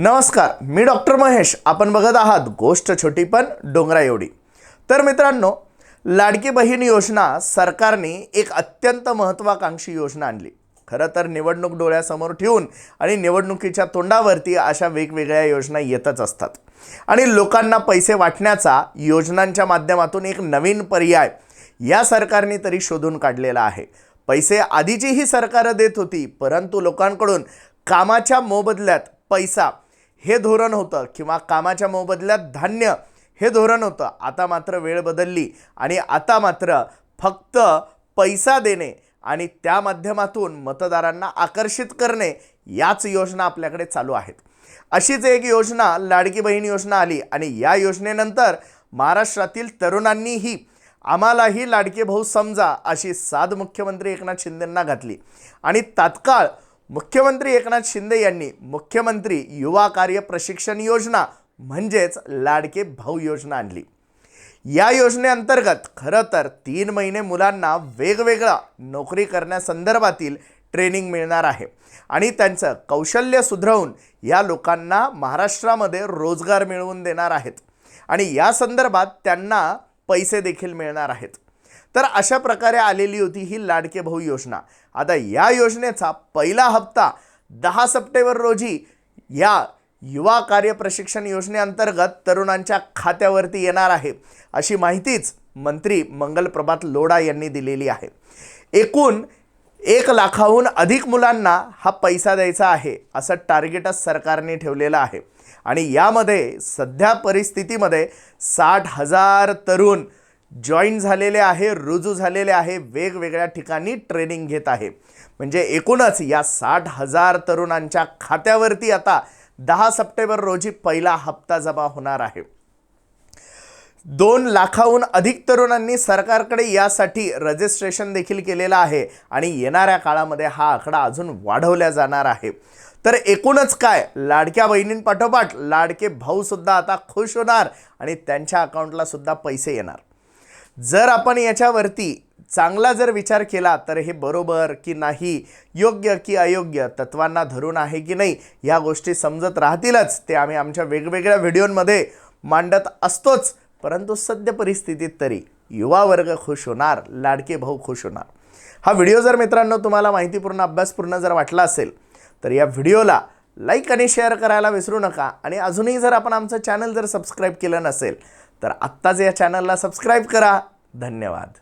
नमस्कार मी डॉक्टर महेश. आपण बघत आहात गोष्ट छोटी पण डोंगरा एवढी. तर मित्रांनो लाडकी बहीण योजना सरकारने एक अत्यंत महत्त्वाकांक्षी योजना आणली. खरं तर निवडणूक डोळ्यासमोर ठेवून आणि निवडणुकीच्या तोंडावरती अशा वेगवेगळ्या योजना येतच असतात. आणि लोकांना पैसे वाटण्याचा योजनांच्या माध्यमातून एक नवीन पर्याय या सरकारने तरी शोधून काढलेला आहे. पैसे आधीची ही सरकारं देत होती परंतु लोकांकडून कामाच्या मोबदल्यात पैसा हे धोरण होतं किंवा कामाच्या मोबदल्यात धान्य हे धोरण होतं. आता मात्र वेळ बदलली आणि आता मात्र फक्त पैसा देणे आणि त्या माध्यमातून मतदारांना आकर्षित करणे याच योजना आपल्याकडे चालू आहेत. अशीच एक योजना लाडकी बहीण योजना आली आणि या योजनेनंतर महाराष्ट्रातील तरुणांनीही आम्हालाही लाडके भाऊ समजा अशी साध मुख्यमंत्री एकनाथ शिंदेंना घातली. आणि तात्काळ मुख्यमंत्री एकनाथ शिंदे यांनी मुख्यमंत्री युवा कार्य प्रशिक्षण योजना म्हणजेच लाडके भाऊ योजना आणली. या योजनेअंतर्गत खरं तर तीन महिने मुलांना वेगवेगळा नोकरी करण्यासंदर्भातील ट्रेनिंग मिळणार आहे आणि त्यांचं कौशल्य सुधरवून या लोकांना महाराष्ट्रामध्ये रोजगार मिळवून देणार आहेत. आणि या संदर्भात त्यांना पैसे देखील मिळणार आहेत. तर अशा प्रकारे आलेली होती ही लाडके भाऊ योजना. आता या योजनेचा पहिला हप्ता दहा सप्टेंबर रोजी या युवा कार्य प्रशिक्षण योजनेअंतर्गत तरुणांच्या खात्यावरती येणार आहे अशी माहितीच मंत्री मंगल प्रभात लोढा यांनी दिलेली आहे. एकूण एक लाखाहून अधिक मुलांना हा पैसा द्यायचा आहे असं टार्गेटच सरकारने ठेवलेलं आहे. आणि यामध्ये सध्या परिस्थितीमध्ये साठ हजार तरुण जॉईन झालेले आहे रुजू झालेले आहे वेगवेगळ्या ठिकाणी ट्रेनिंग घेत आहे. म्हणजे एकूणच या साठ हजार तरुणांच्या खात्यावरती आता दहा सप्टेंबर रोजी पहिला हप्ता जमा होणार आहे. दोन लाखाहून अधिक तरुणांनी सरकारकडे यासाठी रजिस्ट्रेशन देखील केलेलं आहे आणि येणाऱ्या काळामध्ये हा आकडा अजून वाढवला जाणार आहे. तर एकूणच काय? लाडक्या बहिणींपाठोपाठ लाडके भाऊसुद्धा आता खुश होणार आणि त्यांच्या अकाउंटला सुद्धा पैसे येणार. जर आपण याच्यावरती चांगला जर विचार केला तर हे बरोबर की नाही योग्य की अयोग्य तत्वांना धरून आहे की नाही या गोष्टी समजत राहतीलच. ते आम्ही आमच्या वेगवेगळ्या व्हिडिओमध्ये मांडत असतोच. परंतु सद्य परिस्थितीत तरी युवा वर्ग खुश होणार लाडके भाऊ खुश होणार. हा व्हिडिओ जर मित्रांनो तुम्हाला माहितीपूर्ण अभ्यासपूर्ण जर वाटला असेल तर या व्हिडिओला लाईक आणि शेअर करायला विसरू नका. आणि अजूनही जर आपण आमचं चॅनल जर सबस्क्राईब केलं नसेल तर आत्ताच या चॅनलला सबस्क्राईब करा. धन्यवाद.